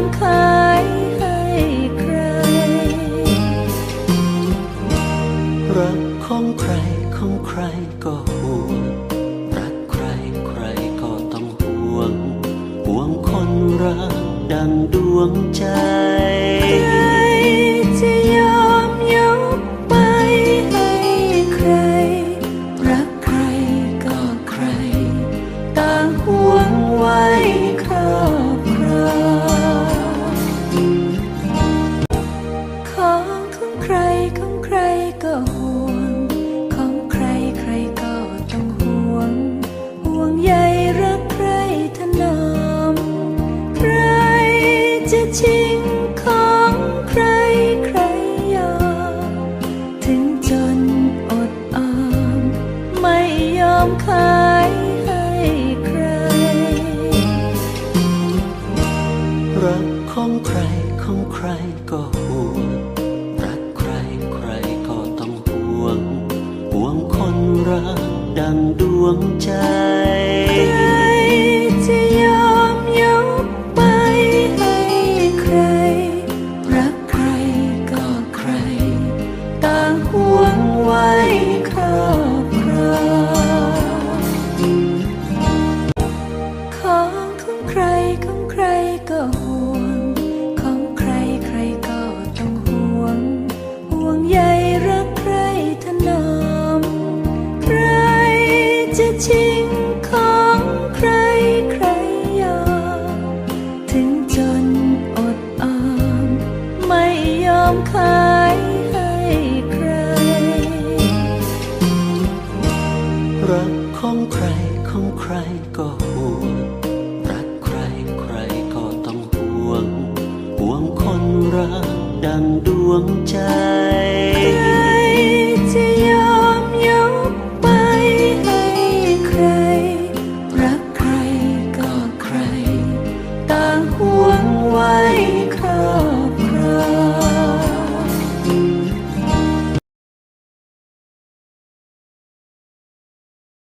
องขายให้ใคร รักของใครของใครก็ห่วง รักใครใครก็ต้องห่วง ห่วงคนรักดังดวงใจ จริงของใครใครยอมถึงจนอดออม ไม่ยอมขายให้ใคร รักของใครของใครก็ห่วรักใครใครก็ต้องห่วง ห่วงคนรักดังดวงใจ ก็ห่วง ของใครใครก็ต้องห่วง ห่วงใยรักใครถนอม ใครจะชิงของใครใครยอม ถึงจนอดออม ไม่ยอมขายให้ใคร รักของใครของใครก็ห่วง ห่วง